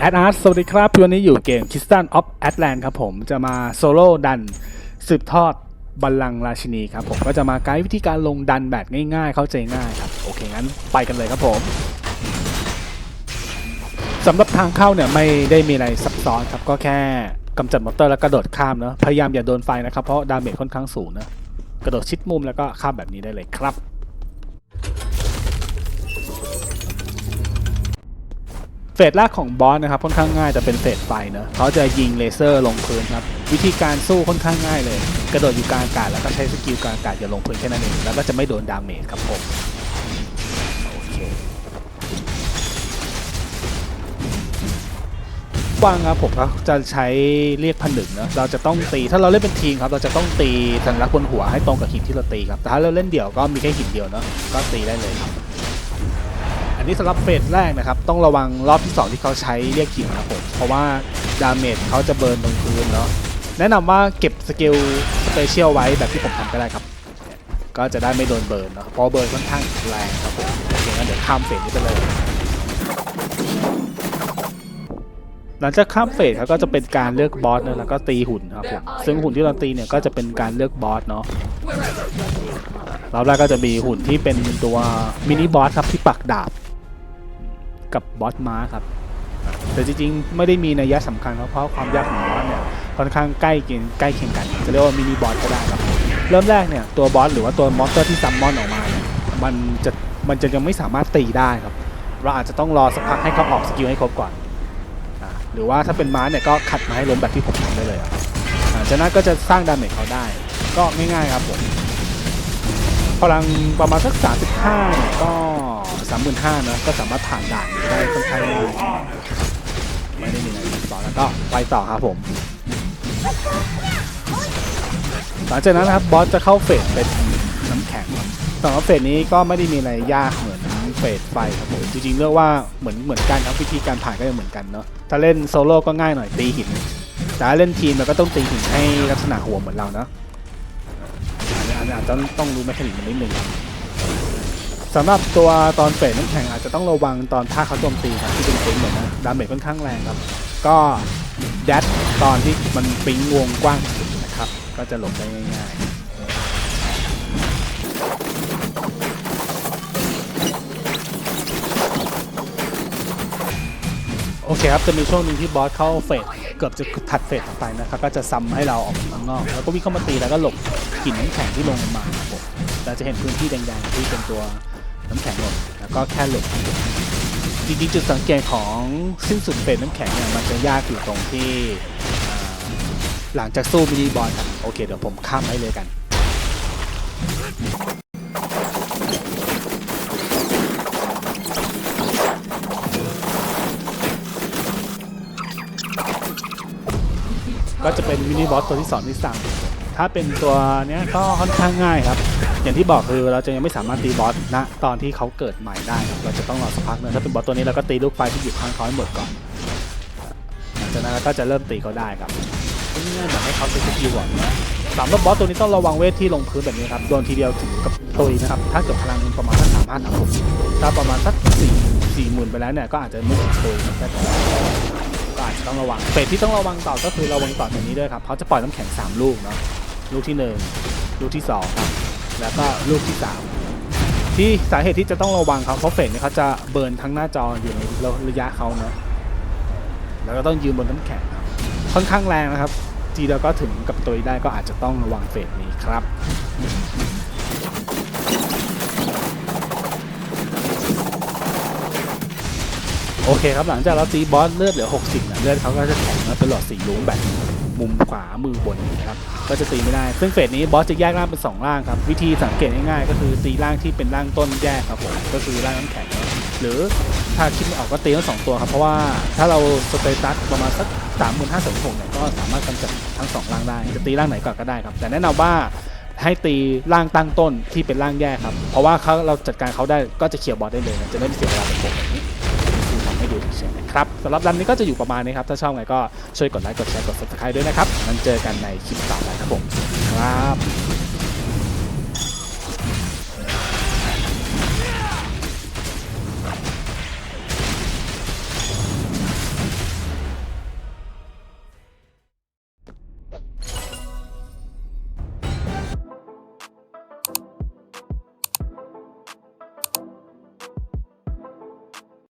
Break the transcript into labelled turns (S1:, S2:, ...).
S1: แอดอาร์ตสวัสดีครับวันนี้อยู่เกม k i s t a n of Atlant ครับผมจะมาโซโล่ดันสืบทอดบัลลังก์ราชินีครับผมก็จะมาไกด์วิธีการลงดันแบบง่ายๆ เข้าใจง่ายครับ โอเค งั้นไปกันเลยครับผมสำหรับทางเข้าเนี่ยไม่ได้มีอะไรซับซ้อนครับ ก็แค่กำจัดมอเตอร์แล้วกระโดดข้ามเนาะพยายามอย่าโดนไฟนะครับ เพราะดาเมจค่อนข้างสูงนะกระโดดชิดมุมแล้วก็ข้ามแบบนี้ได้เลยครับ เฟสแรกของบอสนะครับค่อนข้างง่ายแต่เป็นเฟสไฟเนอะเขาจะยิงเลเซอร์ลงพื้นครับวิธีการสู้ค่อนข้างง่ายเลย กระโดดอยู่กลางอากาศแล้วก็ใช้สกิลกลางอากาศอย่าลงพื้นแค่นั้นเองแล้วก็จะไม่โดนดาเมจครับผมโอเคกว้างครับผมก็จะใช้เรียกผนึกเนะเราจะต้องตีถ้าเราเล่นเป็นทีมครับเราจะต้องตีสัญลักษณ์บนหัวให้ตรงกับหินที่เราตีครับแต่ถ้าเราเล่นเดี่ยวก็มีแค่หินเดียวเนอะก็ตีได้เลยครับ นนี้สำหรับเฟสแรกนะครับ ต้องระวังรอบที่ 2 ที่เขาใช้เรียกหินครับผม เพราะว่าดาเมจเขาจะเบิร์นตรงพื้นเนาะแนะนำว่าเก็บสกิลสเปเชียลไว้แบบที่ผมทำก็ได้ครับ ก็จะได้ไม่โดนเบิร์นเนาะเพราะเบิร์นค่อนข้างแรงครับผมโอเคงั้นเดี๋ยวข้ามเฟสนี้ไปเลย หลังจากข้ามเฟสเขาก็จะเป็นการเลือกบอสเนะแล้วก็ตีหุ่นครับผมซึ่งหุ่นที่เราตีเนี่ยก็จะเป็นการเลือกบอสเนาะรอบแรกก็จะมีหุ่นที่เป็นตัวมินิบอสครับที่ปักดาบ กับบอสม้าครับ แต่จริงๆ ไม่ได้มีนัยยะสำคัญเพราะความยากของบอสเนี่ยค่อนข้างใกล้เคียงใกล้เคียงกัน จะเรียกว่ามินิบอสก็ได้ครับ เริ่มแรกเนี่ยตัวบอสหรือว่าตัวมอนสเตอร์ที่ซัมมอนออกมาเนี่ยมันจะมันจะยังไม่สามารถตีได้ครับ เราอาจจะต้องรอสักพักให้เขาออกสกิลให้ครบก่อนหรือว่าถ้าเป็นม้าเนี่ยก็ขัดมาให้ล้มแบบที่ผมทำได้เลยครับอ่าจากนั้นก็จะสร้างดาเมจเขาได้ ก็ง่ายๆครับผม พลังประมาณสัก35เนี่ยก็35,000นะก็สามารถผ่านด่านได้ค่อนข้างง่ายไม่ได้มีอะไรซับซ้อแล้วก็ไปต่อครับผม หลังจากนั้นนะครับบอสจะเข้าเฟสเป็นน้ำแข็งสำหรับเฟสนี้ก็ไม่ได้มีอะไรยากเหมือนเฟสไฟครับผมจริงๆเรียกว่าเหมือนเหมือนกันครับวิธีการผ่านก็จะเหมือนกันเนาะถ้าเล่นโซโล่ก็ง่ายหน่อยตีหินแต่ถ้าเล่นทีมเราก็ต้องตีหินให้ลักษณะหัวเหมือนเราเนาะ อันอาจจะต้องรู้แมคานิกมันนิดนึงสำหรับตัวตอนเฟดน้ำแข็งอาจจะต้องระวังตอนท่าเขาโจมตีครับที่เป็นปิงเหมือนนะดาเมจค่อนข้างแรงครับ ก็แดดตอนที่มันปิงวงกว้างสุดนะครับ ก็จะหลบได้ง่ายๆ โอเคครับ จะมีช่วงหนึ่งที่บอสเข้าเฟสเกือบจะถัดเฟสออกไปนะครับ ก็จะซ้ำให้เราออกมาข้างนอก แล้วก็วิ่งเข้ามาตีแล้วก็หลบหินน้ำแข็งที่ลงมาครับผมเราจะเห็นพื้นที่แดงๆที่เป็นตัวน้ำแข็งหล่นแล้วก็แค่หลบจริงๆจุดสังเกตของสิ้นสุดเฟสน้ำแข็งเนี่ยมันจะยากอยู่ตรงที่หลังจากสู้มินิบอสครับโอเคเดี๋ยวผมข้ามให้เลยกัน ก็จะเป็นมินิบอสตัวที่สองที่สามถ้าเป็นตัวเนี้ยก็ค่อนข้างง่ายครับ อย่างที่บอกคือเราจะยังไม่สามารถตีบอสณตอนที่เขาเกิดใหม่ได้ครับเราจะต้องรอสักพักหนึงถ้าเป็นบอสตัวนี้เราก็ตีลูกไฟที่อยู่ข้างเขาให้หมดก่อนหลังจากนั้นเราก็จะเริ่มตีเขาได้ครับง่ายๆแบบให้เขาใช้สกิลก่อนนะสำหรับบอสตัวนี้ต้องระวังเวทที่ลงพื้นแบบนี้ครับโดนทีเดียวถึงกับตุยนะครับถ้าเกิดพลังประมาณสักสามพันครับผมถ้าประมาณสักสี่สี่หมื่นไปแล้วเนี่ยก็อาจจะไม่ถึงตุยนะแค่แต่ก็อาจจะ ต้องระวังเฟสที่ต้องระวังต่อก็คือระวังต่อจากนี้ด้วยครับเขาจะปล่อยน้ำแข็งสามลูกเนาะลูกที่ 1 ลูกที่2ครับแล้วก็ลูกที่ 3 ที่สาเหตุที่จะต้องระวังครับเพราะเฟกเนี่ยเขาจะเบิร์นทั้งหน้าจออยู่ในระยะเขาเนาะแล้วก็ต้องยืนบนน้ำแข็งครับค่อนข้างแรงนะครับ ทีเดียวก็ถึงกับตัวได้ก็อาจจะต้องระวังเฟกนี้ครับ โอเคครับหลังจากเราตีบอสเลือดเหลือ 60เนี่ยเลือดเขาก็จะแข็งแล้วเป็นหลอดสีลุ้งแบบมุมขวามือบนนะครับก็จะตีไม่ได้ ซึ่งเฟสนี้บอสจะแยกร่างเป็น2ร่างครับวิธีสังเกตง่ายๆ ก็คือตีร่างที่เป็นร่างต้นแยกครับผมก็คือร่างน้ำแข็งหรือถ้าคิดไม่ออกก็ตีทั้งสองตัวครับเพราะว่าถ้าเราสเตตัสประมาณสักสามหมื่นห้าสิบหกเนี่ยก็สามารถกำจัดทั้งสองร่างได้จะตีร่างไหนก่อนก็ได้ครับ แต่แนะนำว่าให้ตีร่างตั้งต้นที่เป็นร่างแยกครับเพราะว่าเขาเราจัดการเขาได้ก็จะเคลียร์บอสได้เลยจะไม่เสียเวลาเป็นผมแบบนี้คือทำ ให้ดูเฉยๆนะครับสำหรับรันนี้ก็จะอยู่ประมาณนี้ครับ ถ้าชอบไงก็ช่วยกดไลค์กดแชร์กด subscribe ด้วยนะครับมันเจอกันในคลิปต่อไปครับผมครับ